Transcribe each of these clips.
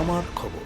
আমার খবর।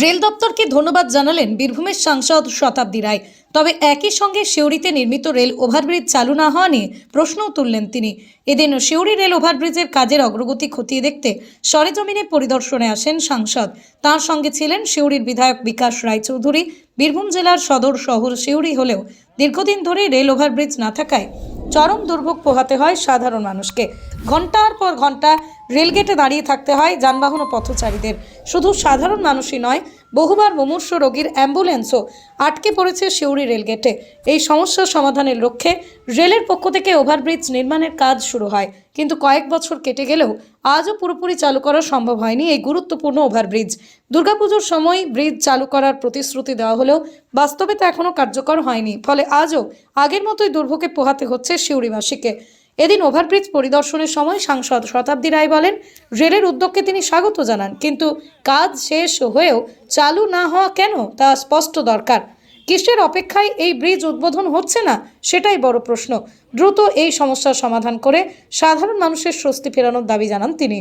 রেল দপ্তরকে ধন্যবাদ জানালেন বীরভূমের সাংসদ শতাব্দী রায়। তবে একই সঙ্গে সিউড়িতে নির্মিত রেল ওভারব্রিজ চালু না হওয়া নিয়ে প্রশ্নও তুললেন তিনি। এদিন সিউড়ি রেল ওভারব্রিজের কাজের অগ্রগতি খতিয়ে দেখতে সরেজমিনে পরিদর্শনে আসেন সাংসদ। তার সঙ্গে ছিলেন সিউড়ির বিধায়ক বিকাশ রায়চৌধুরী। বীরভূম জেলার সদর শহর সিউড়ি হলেও দীর্ঘদিন ধরে রেল ওভারব্রিজ না থাকায় চরম দুর্ভোগ পোহাতে হয় সাধারণ মানুষকে। ঘণ্টার পর ঘণ্টা রেলগেটে দাঁড়িয়ে থাকতে হয় যানবাহন ও পথচারীদের। শুধু সাধারণ মানুষই নয়, বহুবার মুমূর্ষ রোগীর অ্যাম্বুলেন্সও আটকে পড়েছে সিউড়ি রেলগেটে। এই সমস্যার সমাধানের লক্ষ্যে রেলের পক্ষ থেকে ওভারব্রিজ নির্মাণের কাজ শুরু হয়। কিন্তু কয়েক বছর কেটে গেলেও আজও পুরোপুরি চালু করা সম্ভব হয়নি এই গুরুত্বপূর্ণ ওভারব্রিজ। দুর্গাপুজোর সময় ব্রিজ চালু করার প্রতিশ্রুতি দেওয়া হলেও বাস্তবে তা এখনও কার্যকর হয়নি। ফলে আজও আগের মতোই দুর্ভোগে পোহাতে হচ্ছে সিউড়িবাসীকে এদিন ওভারব্রিজ পরিদর্শনের সময় সাংসদ শতাব্দী রায় বলেন, রেলের উদ্যোগকে তিনি স্বাগত জানান, কিন্তু কাজ শেষ হয়েও চালু না হওয়া কেন তা স্পষ্ট দরকার। কিসের অপেক্ষায় এই ব্রিজ উদ্বোধন হচ্ছে না? সেটাই বড় প্রশ্ন। দ্রুত এই সমস্যার সমাধান করে সাধারণ মানুষের স্বস্তি ফেরানোর দাবি জানান তিনি।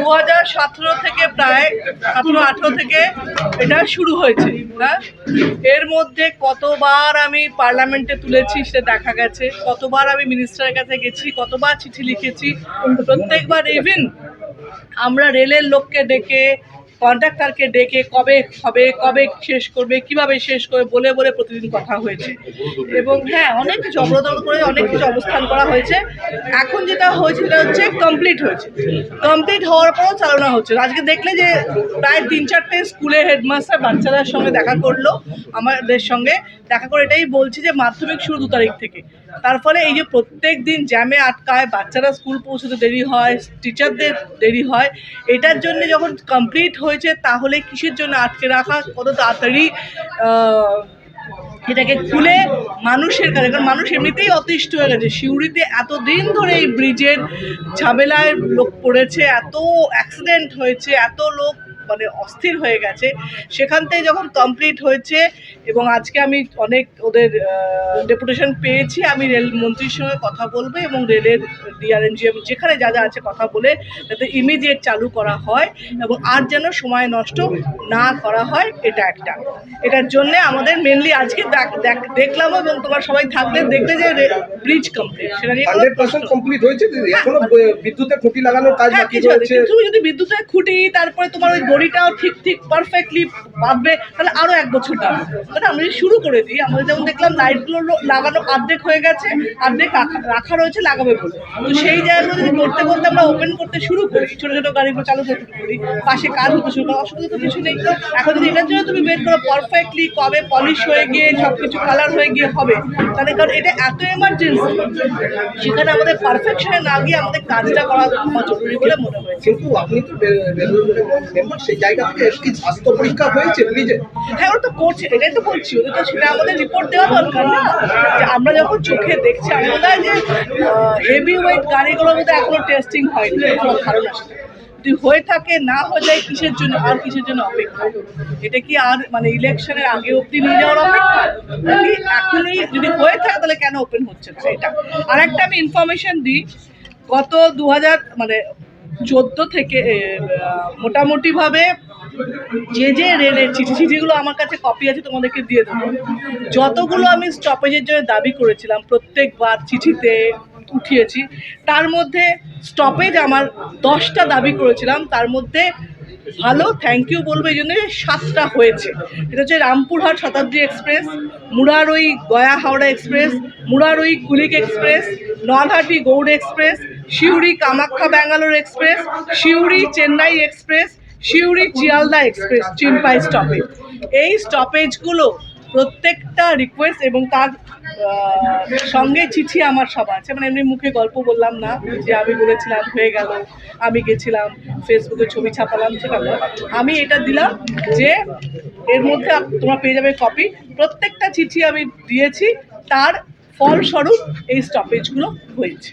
দু হাজার সতেরো থেকে প্রায় সতেরো আঠেরো থেকে এটা শুরু হয়েছে হ্যাঁ এর মধ্যে কতবার আমি পার্লামেন্টে তুলেছি সেটা দেখা গেছে, কতবার আমি মিনিস্টারের কাছে গেছি, কতবার চিঠি লিখেছি, প্রত্যেকবার ইভিন আমরা রেলের লোককে ডেকে কন্ট্রাক্টরকে ডেকে কবে হবে, কবে শেষ করবে, কীভাবে শেষ করবে বলে বলে প্রতিদিন কথা হয়েছে। এবং হ্যাঁ অনেক কিছু অবরোধন করে অনেক কিছু অবস্থান করা হয়েছে। এখন যেটা হয়েছে সেটা হচ্ছে কমপ্লিট হয়েছে। কমপ্লিট হওয়ার পরও চালনা হচ্ছে। আজকে দেখলে যে প্রায় তিন চারটে স্কুলে হেডমাস্টার বাচ্চাদের সঙ্গে দেখা করল, আমাদের সঙ্গে দেখা করে এটাই বলছি যে মাধ্যমিক শুরু দু তারিখ থেকে। তার ফলে এই যে প্রত্যেক দিন জ্যামে আটকায়, বাচ্চারা স্কুল পৌঁছতে দেরি হয় টিচারদের দেরি হয়, এটার জন্য যখন কমপ্লিট হয়েছে, তাহলে কিসের জন্য আটকে রাখা? কত তাড়াতাড়ি এটাকে খুলে মানুষের কাছে, কারণ মানুষ এমনিতেই অতিষ্ঠ হয়ে গেছে। সিউড়িতে এতদিন ধরে এই ব্রিজের ঝামেলায় লোক পড়েছে, এত অ্যাক্সিডেন্ট হয়েছে, এত লোক মানে অস্থির হয়ে গেছে। সেখান থেকে যখন কমপ্লিট হয়েছে এবং আজকে আমি অনেক ওদের ডেপুটেশন পেয়েছি আমি রেল মন্ত্রীর সঙ্গে কথা বলব এবং রেলের ডিআরএনজিএম যেখানে যা যা আছে কথা বলে যাতে ইমিডিয়েট চালু করা হয় এবং আর যেন সময় নষ্ট না করা হয় এটা একটা। এটার জন্যে আমাদের মেনলি আজকে দেখ- দেখ- দেখলাম এবং তোমার সবাই থাকলে দেখলে যে ব্রিজ কমপ্লিট সেটা নিয়ে কমপ্লিট হয়েছে। এখনও বিদ্যুতের খুঁটি লাগানোর কাজ হ্যাঁ বাকি রয়েছে। তুমি যদি বিদ্যুতের খুঁটি তারপরে তোমার ওই দড়িটাও ঠিক ঠিক পারফেক্টলি বাঁধবে। তাহলে আরও এক বছর টানবে তাহলে আমরা যদি শুরু করে দিই। আমরা যেমন দেখলাম লাইটগুলো লাগানো অর্ধেক হয়ে গেছে, অর্ধেক রাখা- রয়েছে, লাগাবে বলে। তো সেই জায়গাগুলো যদি করতে করতে আমরা ওপেন করতে শুরু করি, ছোট ছোট গাড়িগুলো চালু করতে করি, পাশে কাজ হতে শুরু করি, অসুবিধা তো কিছু নেই। এখন যদি এটার জন্য তুমি বের করো পারফেক্টলি কবে পলিশ হয়ে গিয়ে সব কিছু কালার হয়ে গিয়ে হবে, তাহলে কারণ এটা এত এমার্জেন্সি সেখানে আমাদের পারফেকশনে না গিয়ে আমাদের কাজটা করা জরুরি বলে মনে হয়। কিন্তু আপনি তো সেই জায়গা থেকে কি স্বাস্থ্য পরীক্ষা হয়েছে ব্রিজে হ্যাঁ ওরা তো করছে, এটাই তো বলছি, ওদের তো সেটা আমাদের রিপোর্ট দেওয়া দরকার না। যে আমরা যখন চোখে দেখছি আমার যে হেভি ওয়েট গাড়িগুলোর মধ্যে এখনও টেস্টিং হয়নি আমার ধারণা যদি হয়ে থাকে, না হয়ে যায়, কিসের জন্য, আর কিসের জন্য অপেক্ষা? এটা কি আর মানে ইলেকশনের আগে অব্দি নিয়ে যাওয়ার অপেক্ষা? নাকি এখনই যদি হয়ে থাকে, তাহলে কেন ওপেন হচ্ছে না? এটা আর একটা আমি ইনফরমেশন দিই, গত দু হাজার মানে চোদ্দ থেকে মোটামুটিভাবে যে যে রেলের চিঠি চিঠিগুলো আমার কাছে কপি আছে তোমাদেরকে দিয়ে দেবো। যতগুলো আমি স্টপেজের জন্য দাবি করেছিলাম, প্রত্যেকবার চিঠিতে উঠিয়েছি, তার মধ্যে স্টপেজ আমার দশটা দাবি করেছিলাম, তার মধ্যে ভালো থ্যাংক ইউ বলব এই জন্য সাতটা হয়েছে। এটা হচ্ছে Rampurhat Shatabdi express Murarai Gaya Howrah express Murarai Kulik express, Nalhati Gour express Suri Kamakhya Bangalore express Suri Chennai express Suri Sealdah express, Chinpai stoppage এই স্টপেজগুলো প্রত্যেকটা রিকোয়েস্ট এবং তার সঙ্গে চিঠি আমার সব আছে। মানে এমনি মুখে গল্প বললাম না, যে আমি বলেছিলাম, হয়ে গেল, আমি গেছিলাম ফেসবুকে ছবি ছাপালাম সেটা। আমি এটা দিলাম যে এর মধ্যে তোমরা পেয়ে যাবে কপি প্রত্যেকটা চিঠি আমি দিয়েছি, তার ফলস্বরূপ এই স্টপেজগুলো হয়েছে।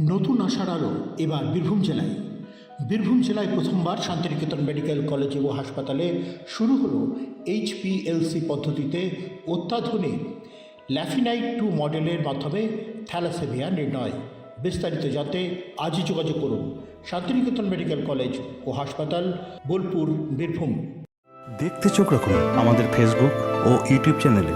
নতুন আশার আলো এবার বীরভূম জেলায়। বীরভূম জেলায় প্রথমবার শান্তিনিকেতন মেডিকেল কলেজ ও হাসপাতালে শুরু হলো এইচপিএলসি পদ্ধতিতে অত্যাধুনিক ল্যাফিনাইট টু মডেলের মাধ্যমে থ্যালাসেমিয়া নির্ণয়। বিস্তারিত জানতে আজই যোগাযোগ করুন শান্তিনিকেতন মেডিকেল কলেজ ও হাসপাতাল, বোলপুর, বীরভূম। দেখতে চোখ রাখুন আমাদের ফেসবুক ও ইউটিউব চ্যানেলে